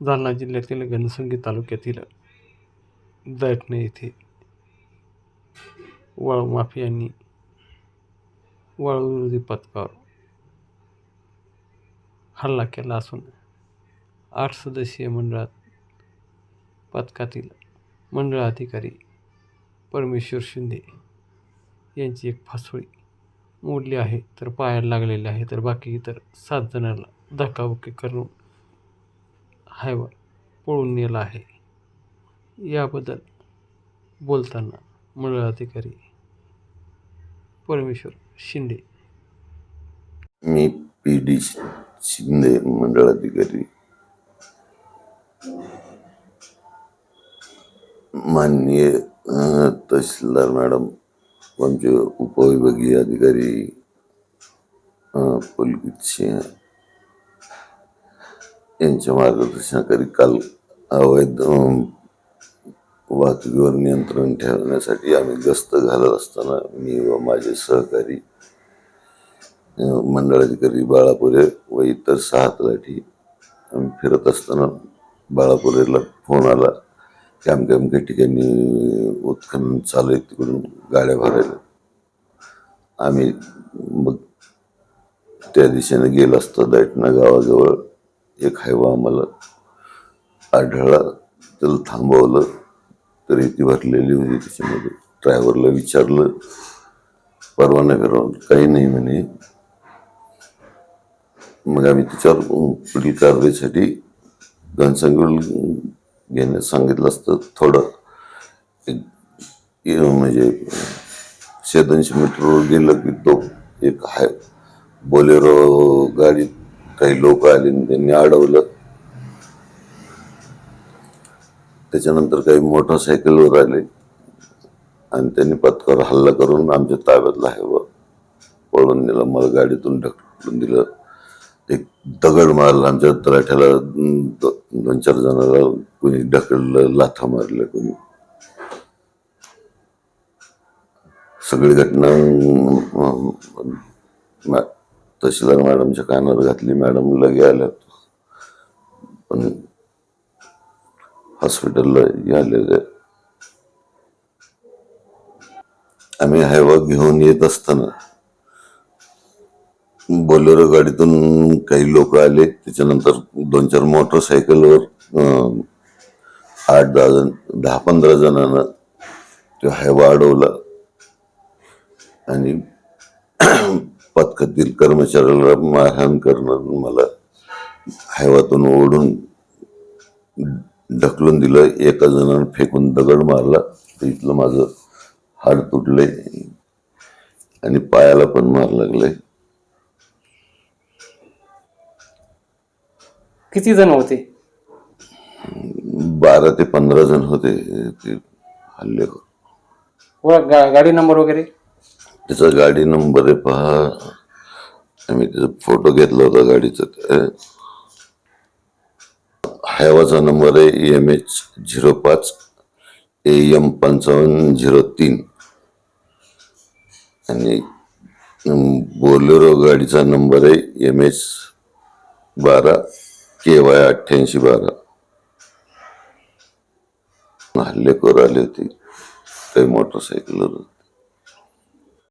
जालना जिल्ह्यातील घनसंगी तालुक्यातील दटणे येथे वाळू माफियांनी वाळू पथकावर हल्ला केला असून आठ सदस्यीय मंडळात पथकातील मंडळ अधिकारी परमेश्वर शिंदे यांची एक फासोळी मोडली आहे तर पायाला लागलेली आहे तर बाकी इतर सात जणांना धक्काबुक्की करून हायवा पळून नेला आहे. याबद्दल बोलताना मंडळ अधिकारी परमेश्वर शिंदे. मी पी डी शिंदे मंडळ अधिकारी. माननीय तहसीलदार मॅडम आमचे उपविभागीय अधिकारी पुलकित सिंह. यांच्या मार्गदर्शनाखाली काल अवैध वाहतुकीवर नियंत्रण ठेवण्यासाठी आम्ही गस्त घालत असताना मी व माझे सहकारी मंडळाधिकारी बाळापुरे व इतर सहा तलाठी आम्ही फिरत असताना बाळापुरेला फोन आला की अमक्या अमक्या ठिकाणी उत्खनन चालू आहे तिकडून गाड्या भरायला. आम्ही मग त्या दिशेने गेलो असता दैठणा गावाजवळ. एक हायवा आम्हाला आढळला त्याला थांबवलं तर ती भरलेली होती त्याच्यामध्ये ड्रायव्हरला विचारलं परवाना फिरवून काही नाही म्हणे. मग आम्ही त्याच्यावर पुढील कारवाईसाठी घनसंगोल घेण्यास सांगितलं असतं. थोडं एक म्हणजे शेदनशे मीटरवर गेलं की तो एक हाय बोलेरो गाडीत काही लोक आले आणि त्यांनी अडवलं. त्याच्यानंतर काही मोटरसायकलवर आले. आणि त्यांनी पथकावर हल्ला करून आमच्या ताब्यातला आहे पळून नेलं. मला गाडीतून ढकलून दिलं. एक दगड मारला. आमच्या तलाठ्याला दोन चार जणाला कोणी ढकललं लाथा मारल्या कोणी. सगळी घटना मा- तहसीलदार मॅडमच्या कानावर घातली. मॅडम लगे आल्या पण हॉस्पिटलला आले आम्ही हायवा घेऊन येत असताना बोलेरो गाडीतून काही लोक आले. त्याच्यानंतर दोन चार मोटरसायकलवर आठ दहा जण दहा पंधरा जणांना तो हायवा अडवला. आणि पथकातील कर्मचाऱ्याला मारहाण करणं मला हायवातून ओढून ढकलून दिलं. एका जणानं फेकून दगड मारला. तर इथलं माझं हाड तुटलंय. आणि पायाला पण मार लागलाय. किती जण होते? बारा ते पंधरा जण होते. ते हल्ले. गा- गाडी नंबर वगैरे? त्याचा गाडी नंबर आहे पहा. आम्ही त्याचा फोटो घेतला होता गाडीचा. हायवाचा नंबर आहे एम एच झिरो पाच ए एम पंचावन्न झिरो तीन. आणि बोलेरो गाडीचा नंबर आहे एम एच बारा के वाय अठ्ठ्याऐंशी बारा. हल्लेखोर आले होते. काही मोटरसायकलवर.